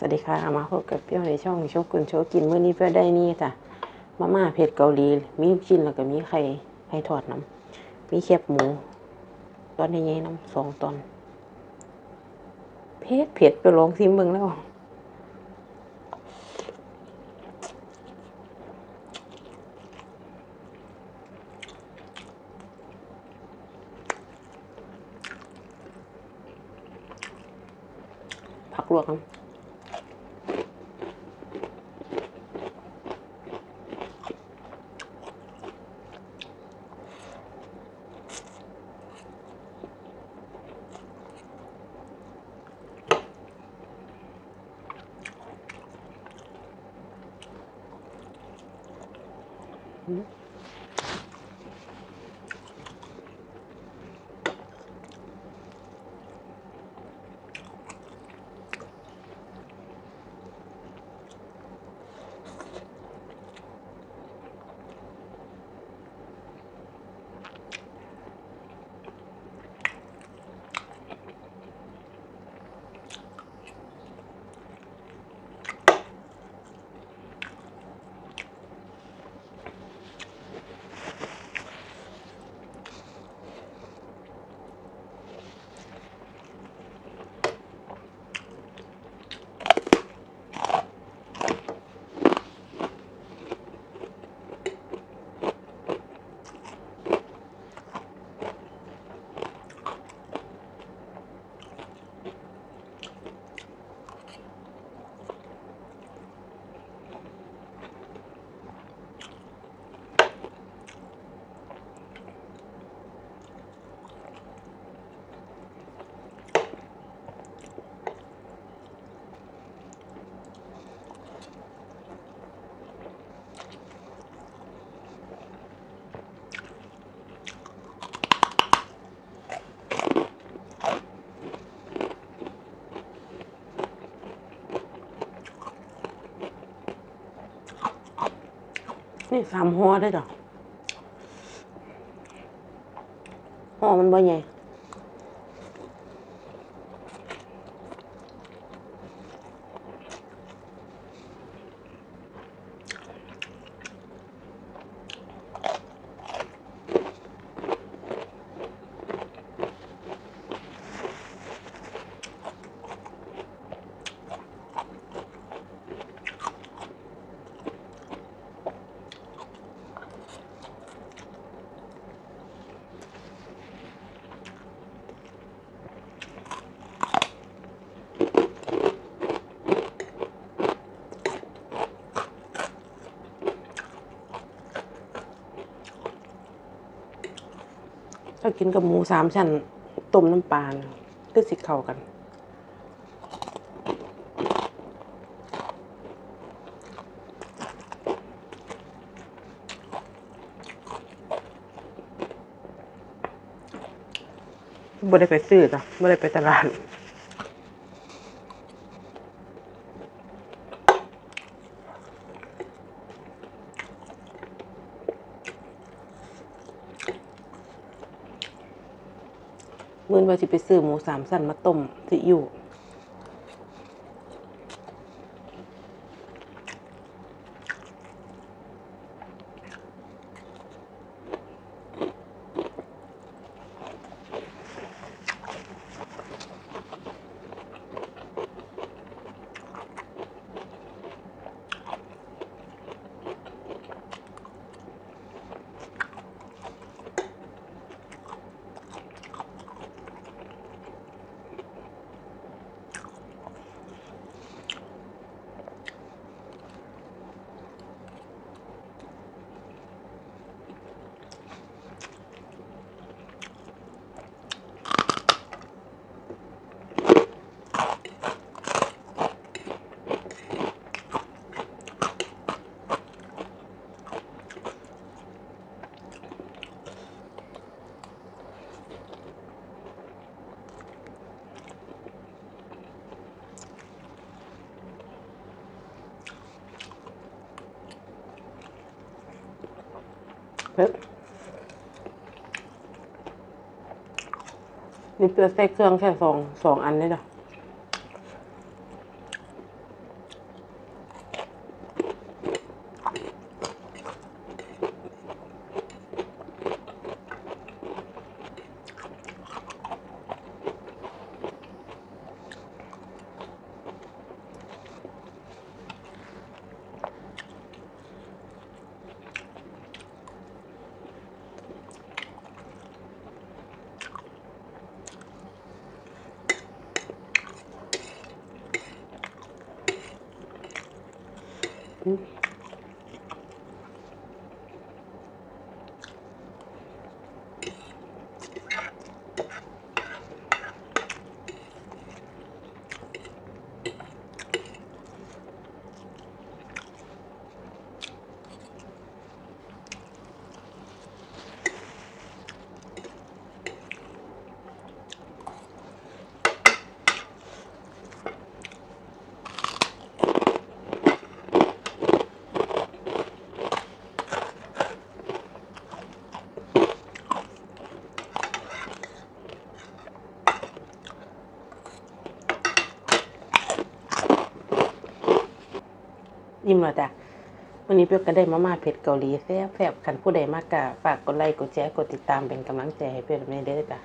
สวัสดีค่ะ มาพบกับเปรี้ยวในช่องโชกุนโชกินเมื่อนี้เพื่อได้นี่จ้ะมาม่าเผ็ดเกาหลี มีลูกชิ้นแล้วก็มีไข่ไข่ทอดน้ำมีแคบหมูตอนนี้น้ำสองตอน เผ็ดเผ็ดไปลองซิมเบิ่งแล้ว ผักลวกน้ำ beaucoup. นี่สามห่อได้ดอกห่อมันบ่ใหญ่ ถ้ากินกับหมูสามชั้นต้มน้ำปลาก็สิเข้ากันบ่ได้ไปซื้อจ้ะบ่ได้ไปตลาด มื่นว่าสิไปซื้อหมูสามสั้นมาต้มซีอิ๊ว นี่เปลือกใส่เครื่องแค่สองสองอันเลยจ้ะ important ยิ้มแล้วจ้ะวันนี้เปียวก็ได้มาม่าเผ็ดเกาหลีแซ่บๆคันผู้ใดมากกะฝากกดไลค์กดแชร์กดติดตามเป็นกำลังใจให้เปียวด้วยเด้อจ้ะ